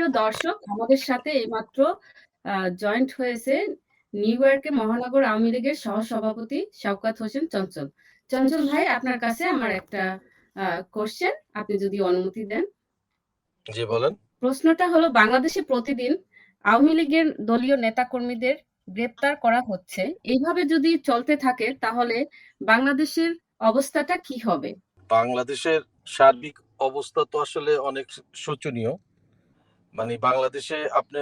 সুপ্রিয় দর্শক আমাদের সাথে এইমাত্র জয়েন্ট হয়েছে নিউ ইয়র্কে মহানগর আওয়ামী লীগের সহসভাপতি শওকাত হোসেন চঞ্চল। চঞ্চল ভাই আপনার কাছে আমার একটা কোশ্চেন আপনি যদি অনুমতি দেন। জি বলেন। প্রশ্নটা হলো বাংলাদেশে প্রতিদিন আওয়ামী লীগের দলীয় নেতাকর্মীদের গ্রেপ্তার করা হচ্ছে। এইভাবে যদি চলতে থাকে তাহলে বাংলাদেশের অবস্থাটা কি হবে? বাংলাদেশের সার্বিক অবস্থা তো আসলে অনেক শোচনীয়। মানে বাংলাদেশে আপনি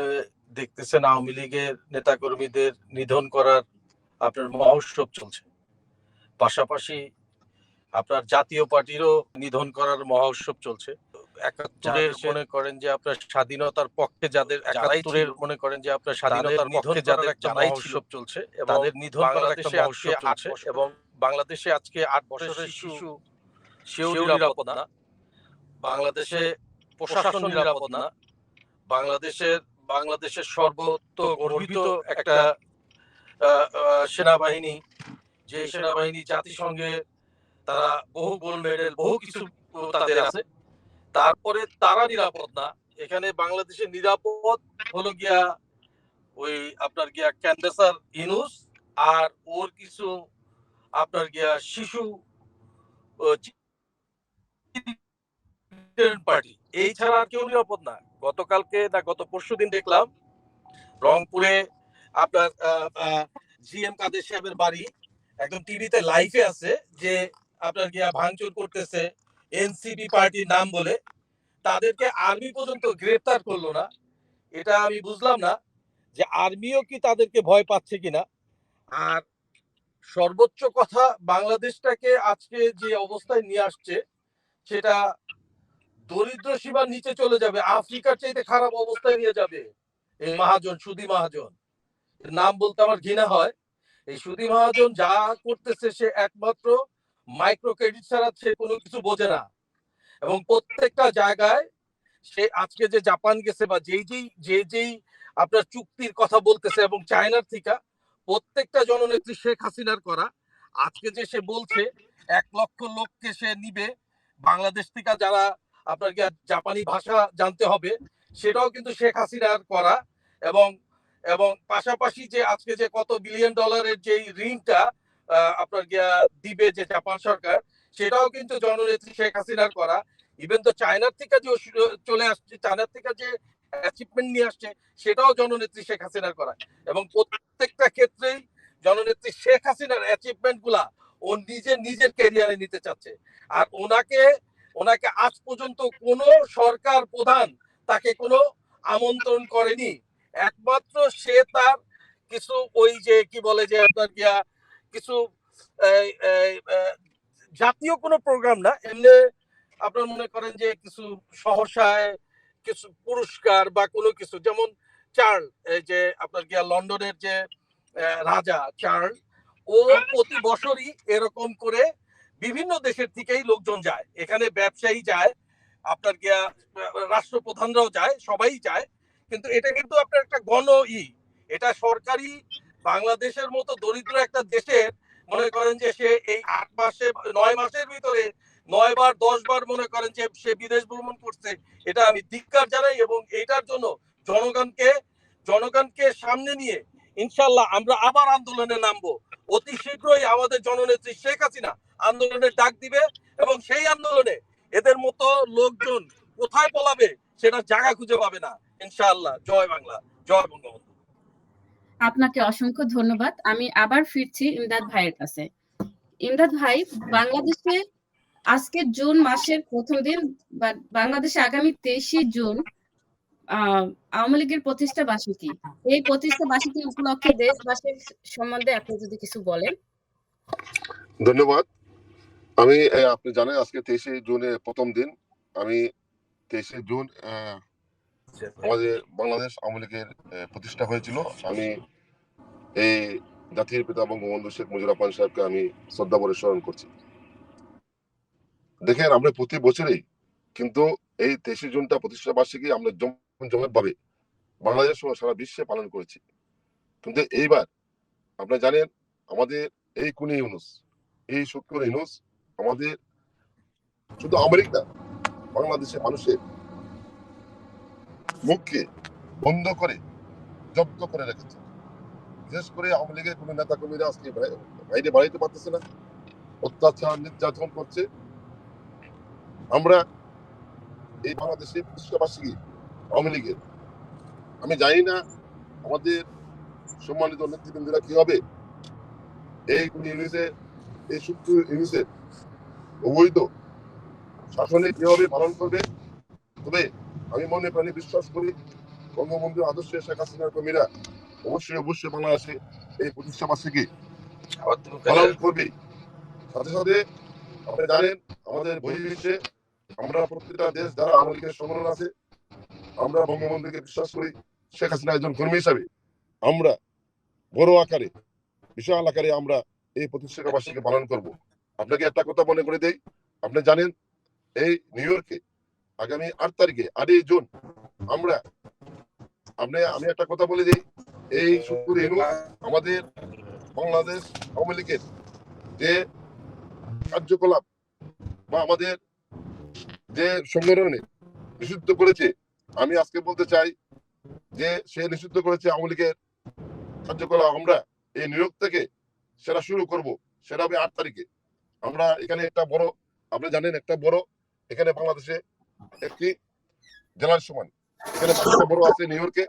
দেখতেছেন আওয়ামী লীগের নেতাকর্মীদের নিধন করার আপনার মহোৎসব চলছে। পাশাপাশি আপনার জাতীয় পার্টিরও নিধন করার মহোৎসব চলছে। একাত্তরের মনে করেন যে আপনার স্বাধীনতার পক্ষে যাদের একাত্তরের মনে করেন যে আপনার স্বাধীনতার পক্ষে যাদের একটা মহোৎসব চলছে তাদের নিধন করার একটা মহোৎসব এবং বাংলাদেশে আজকে আট বছরের শিশু সেও নিরাপদ না। বাংলাদেশে প্রশাসন নিরাপদ না। বাংলাদেশের বাংলাদেশের সর্বত্র গর্বিত একটা সেনাবাহিনী যে সেনাবাহিনী জাতিসংঘে তারা বহু গোল্ড মেডেল বহু কিছু তাদের আছে। তারপরে তারা নিরাপদ না। এখানে বাংলাদেশের নিরাপদ হলো গিয়া ওই আপনার গিয়া ক্যান্ডেসার ইনুস আর ওর কিছু আপনার গিয়া শিশু পার্টি। এই ছাড়া আর কেউ নিরাপদ না। গতকালকে না, গত পরশু দিন দেখলাম রংপুরে আপনার জি এম কাদের সাহেবের বাড়ি, একদম টিভিতে লাইভে আছে যে আপনার গিয়া ভাঙচুর করতেছে, এনসিপি পার্টির নাম বলে। তাদেরকে আর্মি পর্যন্ত গ্রেফতার করল না। এটা আমি বুঝলাম না যে আর্মিও কি তাদেরকে ভয় পাচ্ছে কিনা। আর সর্বোচ্চ কথা বাংলাদেশটাকে আজকে যে অবস্থায় নিয়ে আসছে, সেটা দরিদ্র সীমার নিচে চলে যাবে, আফ্রিকার চাইতে খারাপ অবস্থায় নিয়ে যাবে। এই মহাজন, সুদি মহাজন। নাম বলতে আমার ঘৃণা হয়। এই সুদি মহাজন যা করতেছে, সে একমাত্র মাইক্রো ক্রেডিট ছাড়া সে কোনো কিছু বোঝে না। এবং প্রত্যেকটা জায়গায় সে আজকে যে জাপান গেছে বা যেই যেই, যে যেই আপনার চুক্তির কথা বলতেছে এবং চায়নার থেকে, প্রত্যেকটা জননেত্রী শেখ হাসিনার করা। আজকে যে সে বলছে, এক লক্ষ লোককে সে নিবে। বাংলাদেশ থেকে যারা আপনার জাপানি ভাষা জানতে হবে, সেটাও কিন্তু শেখ হাসিনার করা এবং এবং পাশাপাশি যে আজকে যে কত বিলিয়ন ডলারের যে ঋণটা আপনার গিয়া দিবে যে জাপান সরকার, সেটাও কিন্তু জননেত্রী শেখ হাসিনার করা। ইভেন তো চায়নার থেকে যে চলে আসছে, চায়নার থেকে যে অ্যাচিভমেন্ট নিয়ে আসছে, সেটাও জননেত্রী শেখ হাসিনার করা। এবং প্রত্যেকটা ক্ষেত্রেই জননেত্রী শেখ হাসিনার অ্যাচিভমেন্টগুলা ও নিজে নিজের ক্যারিয়ারে নিতে চাচ্ছে। আর ওনাকে ওনাকে আজ পর্যন্ত কোন সরকার প্রধান তাকে কোনো আমন্ত্রণ করেনি। একমাত্র সে তার কিছু ওই যে কি বলে যে আপনার গিয়া কিছু জাতীয় কোনো প্রোগ্রাম না, এমনি আপনার মনে করেন যে কিছু সহসায়, কিছু পুরস্কার বা কোনো কিছু, যেমন চার্ল এই যে আপনার গিয়া লন্ডনের যে রাজা চার্ল, ও প্রতি বছরই এরকম করে বিভিন্ন দেশের থেকেই লোকজন যায়। এখানে ব্যবসায়ী যায়, আপনার গিয়া, রাষ্ট্রপ্রধানরাও যায়, সবাই যায়। কিন্তু এটা কিন্তু আপনার একটা গণ ই। এটা সরকারি বাংলাদেশের মতো দরিদ্র একটা দেশের, মনে করেন যে সে এই আট মাসে, নয় মাসের ভিতরে নয় বার, দশ বার মনে করেন যে সে বিদেশ ভ্রমণ করছে। এটা আমি ধিক্কার জানাই এবং এটার জন্য জনগণকে জনগণকে সামনে নিয়ে ইনশাল্লাহ আমরা আবার আন্দোলনে নামবো। অতি শীঘ্রই আমাদের জননেত্রী শেখ হাসিনা আন্দোলনের ডাক দিবে এবং সেই আন্দোলনে এদের মতো লোকজন কোথায় পলাবে সেটা জায়গা খুঁজে পাবে না। ইনশাআল্লাহ। জয় বাংলা। জয় বঙ্গবন্ধু। আপনাকে অসংখ্য ধন্যবাদ। আমি আবার ফিরছি ইমদাদ ভাইয়ের কাছে। ইমদাদ ভাই, বাংলাদেশে আজকে জুন মাসের প্রথম দিন বাংলাদেশে আগামী তেইশে জুন আওয়ামী লীগের প্রতিষ্ঠা বার্ষিকী। এই প্রতিষ্ঠা বার্ষিকী উপলক্ষে দেশবাসীর সম্বন্ধে আপনি যদি কিছু বলেন। ধন্যবাদ। আমি আপনি জানেন আজকে তেইশে জুনে প্রথম দিন। আমি তেইশে জুন আমাদের বাংলাদেশ আওয়ামী লীগের প্রতিষ্ঠা হয়েছিল। আমি এই জাতির পিতা বঙ্গবন্ধু শেখ মুজিবুর রহমান সাহেবকে আমি শ্রদ্ধা করে স্মরণ করছি। দেখেন আমরা প্রতি বছরেই কিন্তু এই তেইশে জুনটা প্রতিষ্ঠা বার্ষিকী আমরা জমে ভাবে বাংলাদেশ সহ সারা বিশ্বে পালন করেছি। কিন্তু এইবার আপনারা জানেন, আমাদের এই কুনি ইউনুস, এই শুক্র ইউনুস আমাদের শুধু আমেরিকা বাংলাদেশের মানুষের মুখকে বন্ধ করে জব্দ করে রেখেছে। বিশেষ করে আওয়ামী লীগের কোনো নেতা কর্মীরা আজকে বাইরে বাড়াইতে পারতেছে না। অত্যাচার, নির্যাতন করছে। আমরা এই বাংলাদেশের প্রতিষ্ঠাবাসী আওয়ামী লীগের। আমি জানি না আমাদের সম্মানিত নেতৃবৃন্দরা কি হবে। এই ইউনিসে এই সূত্র ইউনিসের অবৈধ শাসনে কীভাবে পালন করবে? তবে আমি মনে প্রাণে বিশ্বাস করি বঙ্গবন্ধু আদর্শে শেখ হাসিনার কর্মীরা অবশ্যই অবশ্যই বাংলাদেশে এই প্রতিষ্ঠাবাসীকে আবার পালন করবে। সাথে সাথে আপনি জানেন, আমাদের বহির্বিশ্বে আমরা প্রত্যেকটা দেশ যারা আওয়ামী লীগের আছে আমরা বঙ্গবন্ধুকে বিশ্বাস করি, শেখ হাসিনা একজন কর্মী হিসাবে। আমরা বড় আকারে, বিশাল আকারে আমরা এই প্রতিষ্ঠাবাসীকে পালন করব। আপনাকে একটা কথা মনে করে দেই, আপনি জানেন, এই নিউ ইয়র্কে আগামী আট তারিখে, আটই জুন, আমরা, আপনি, আমি একটা কথা বলে দিই, এই শুক্র আমাদের বাংলাদেশ আওয়ামী লীগের যে কার্যকলাপ বা আমাদের যে সংগঠনে নিষিদ্ধ করেছে আমি আজকে বলতে চাই যে সে নিষিদ্ধ করেছে আওয়ামী লীগের কার্যকলাপ, আমরা এই নিয়োগ থেকে সেটা শুরু করব সেটা হবে আট তারিখে। আমরা এখানে একটা বড়, আপনি জানেন একটা বড়, এখানে বাংলাদেশে একটি জেলার সমান। এখানে পাঁচটা বড় আছে নিউ ইয়র্কে।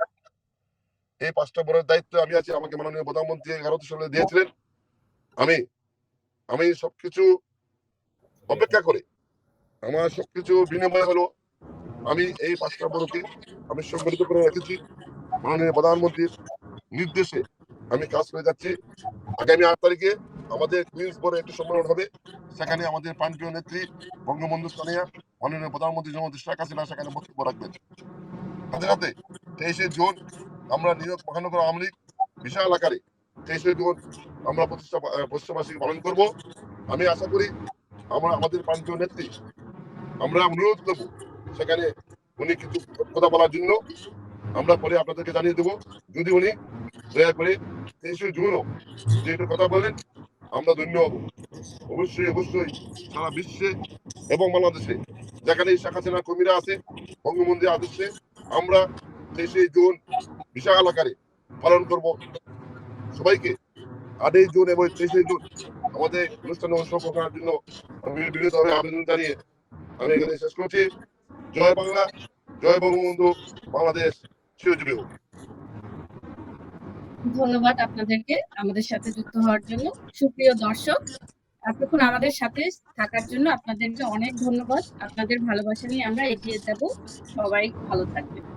এই পাঁচটা বড়ের দায়িত্ব আমি আছি, আমাকে মাননীয় প্রধানমন্ত্রী এগারো সালে দিয়েছিলেন। আমি আমি সবকিছু অপেক্ষা করে, আমার সবকিছু বিনিময় হলো আমি এই পাঁচটা বড়কে আমি সংগঠিত করে রেখেছি। মাননীয় প্রধানমন্ত্রীর নির্দেশে আমি কাজ করে যাচ্ছি। আগামী আট তারিখে আমাদের কুইন্স বড় একটি সম্মেলন হবে। সেখানে আমাদের প্রান্তীয় নেত্রী বঙ্গবন্ধু স্থানীয় মাননীয় প্রধানমন্ত্রী জনতা শেখ হাসিনা সেখানে বক্তব্য রাখবেন। সাথে সাথে তেইশে জুন আমরা ইয়র্ক মহানগর আওয়ামী লীগ বিশাল আকারে তেইশে জুন আমরা প্রতিষ্ঠা আহ, প্রতিষ্ঠাবার্ষিকী পালন করব। আমি আশা করি আমরা আমাদের প্রান্তীয় নেত্রী আমরা অনুরোধ করব সেখানে উনি কিছু কথা বলার জন্য আমরা পরে আপনাদেরকে জানিয়ে দেবো। যদি উনি দয়া করে তেইশে জুনও যেহেতু কথা বলেন, আমরা ধন্য হব। অবশ্যই অবশ্যই সারা বিশ্বে এবং বাংলাদেশে যেখানে শেখ হাসিনা কর্মীরা আছে, বঙ্গবন্ধু আদর্শে আমরা তেইশে জুন বিশাল আকারে পালন করব। সবাইকে আটই জুন এবং তেইশে জুন আমাদের অনুষ্ঠানে অংশগ্রহণ করার জন্য আমি বিনীতভাবে আবেদন জানিয়ে আমি এখানে শেষ করছি। জয় বাংলা, জয় বঙ্গবন্ধু, বাংলাদেশ, চিরজীবী হোক। ধন্যবাদ আপনাদেরকে আমাদের সাথে যুক্ত হওয়ার জন্য। সুপ্রিয় দর্শক, এতক্ষণ আমাদের সাথে থাকার জন্য আপনাদেরকে অনেক ধন্যবাদ। আপনাদের ভালোবাসা নিয়ে আমরা এগিয়ে যাব। সবাই ভালো থাকবেন।